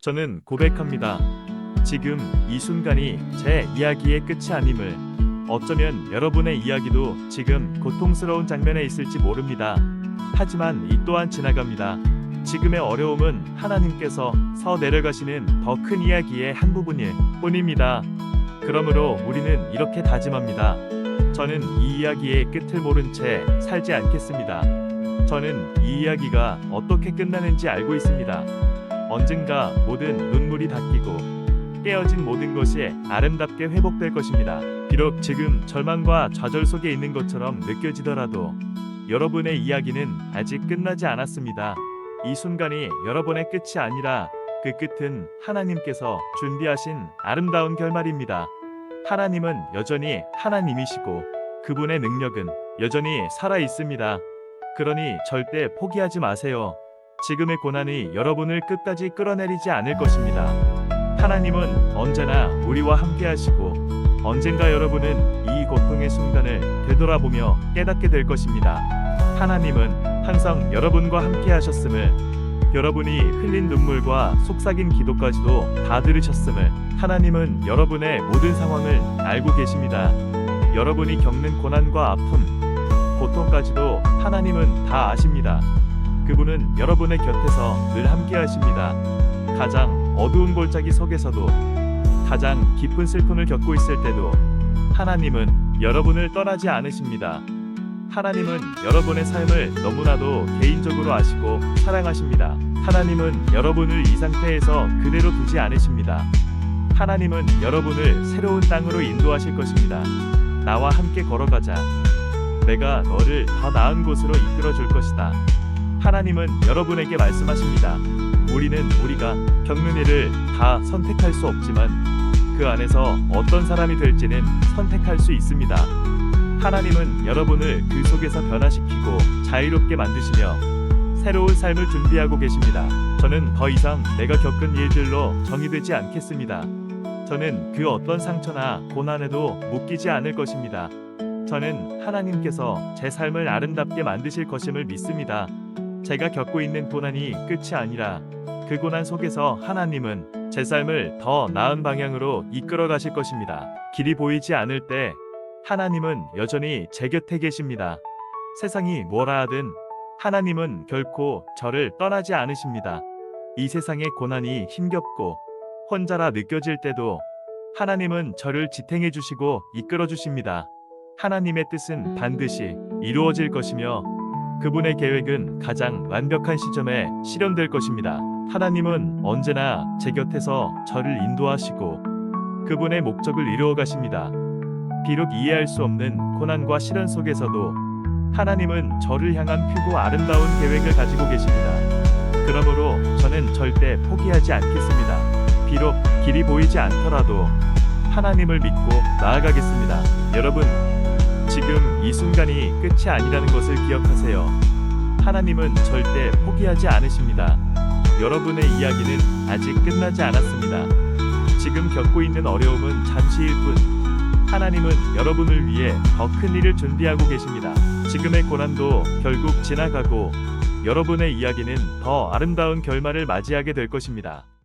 저는 고백합니다. 지금 이 순간이 제 이야기의 끝이 아님을 어쩌면 여러분의 이야기도 지금 고통스러운 장면에 있을지 모릅니다. 하지만 이 또한 지나갑니다. 지금의 어려움은 하나님께서 서 내려가시는 더 큰 이야기의 한 부분일 뿐입니다. 그러므로 우리는 이렇게 다짐합니다. 저는 이 이야기의 끝을 모른 채 살지 않겠습니다. 저는 이 이야기가 어떻게 끝나는지 알고 있습니다. 언젠가 모든 눈물이 닦이고 깨어진 모든 것이 아름답게 회복될 것입니다. 비록 지금 절망과 좌절 속에 있는 것처럼 느껴지더라도 여러분의 이야기는 아직 끝나지 않았습니다. 이 순간이 여러분의 끝이 아니라 그 끝은 하나님께서 준비하신 아름다운 결말입니다. 하나님은 여전히 하나님이시고 그분의 능력은 여전히 살아 있습니다. 그러니 절대 포기하지 마세요. 지금의 고난이 여러분을 끝까지 끌어내리지 않을 것입니다. 하나님은 언제나 우리와 함께 하시고 언젠가 여러분은 이 고통의 순간을 되돌아보며 깨닫게 될 것입니다. 하나님은 항상 여러분과 함께 하셨음을 여러분이 흘린 눈물과 속삭인 기도까지도 다 들으셨음을 하나님은 여러분의 모든 상황을 알고 계십니다. 여러분이 겪는 고난과 아픔, 고통까지도 하나님은 다 아십니다. 그분은 여러분의 곁에서 늘 함께 하십니다. 가장 어두운 골짜기 속에서도 가장 깊은 슬픔을 겪고 있을 때도 하나님은 여러분을 떠나지 않으십니다. 하나님은 여러분의 삶을 너무나도 개인적으로 아시고 사랑하십니다. 하나님은 여러분을 이 상태에서 그대로 두지 않으십니다. 하나님은 여러분을 새로운 땅으로 인도하실 것입니다. 나와 함께 걸어가자. 내가 너를 더 나은 곳으로 이끌어 줄 것이다. 하나님은 여러분에게 말씀하십니다. 우리는 우리가 겪는 일을 다 선택할 수 없지만 그 안에서 어떤 사람이 될지는 선택할 수 있습니다. 하나님은 여러분을 그 속에서 변화시키고 자유롭게 만드시며 새로운 삶을 준비하고 계십니다. 저는 더 이상 내가 겪은 일들로 정의되지 않겠습니다. 저는 그 어떤 상처나 고난에도 묶이지 않을 것입니다. 저는 하나님께서 제 삶을 아름답게 만드실 것임을 믿습니다. 제가 겪고 있는 고난이 끝이 아니라 그 고난 속에서 하나님은 제 삶을 더 나은 방향으로 이끌어 가실 것입니다. 길이 보이지 않을 때 하나님은 여전히 제 곁에 계십니다. 세상이 뭐라 하든 하나님은 결코 저를 떠나지 않으십니다. 이 세상의 고난이 힘겹고 혼자라 느껴질 때도 하나님은 저를 지탱해 주시고 이끌어 주십니다. 하나님의 뜻은 반드시 이루어질 것이며 그분의 계획은 가장 완벽한 시점에 실현될 것입니다. 하나님은 언제나 제 곁에서 저를 인도하시고 그분의 목적을 이루어 가십니다. 비록 이해할 수 없는 고난과 시련 속에서도 하나님은 저를 향한 크고 아름다운 계획을 가지고 계십니다. 그러므로 저는 절대 포기하지 않겠습니다. 비록 길이 보이지 않더라도 하나님을 믿고 나아가겠습니다. 여러분, 지금 이 순간이 끝이 아니라는 것을 기억하세요. 하나님은 절대 포기하지 않으십니다. 여러분의 이야기는 아직 끝나지 않았습니다. 지금 겪고 있는 어려움은 잠시일 뿐, 하나님은 여러분을 위해 더 큰 일을 준비하고 계십니다. 지금의 고난도 결국 지나가고 여러분의 이야기는 더 아름다운 결말을 맞이하게 될 것입니다.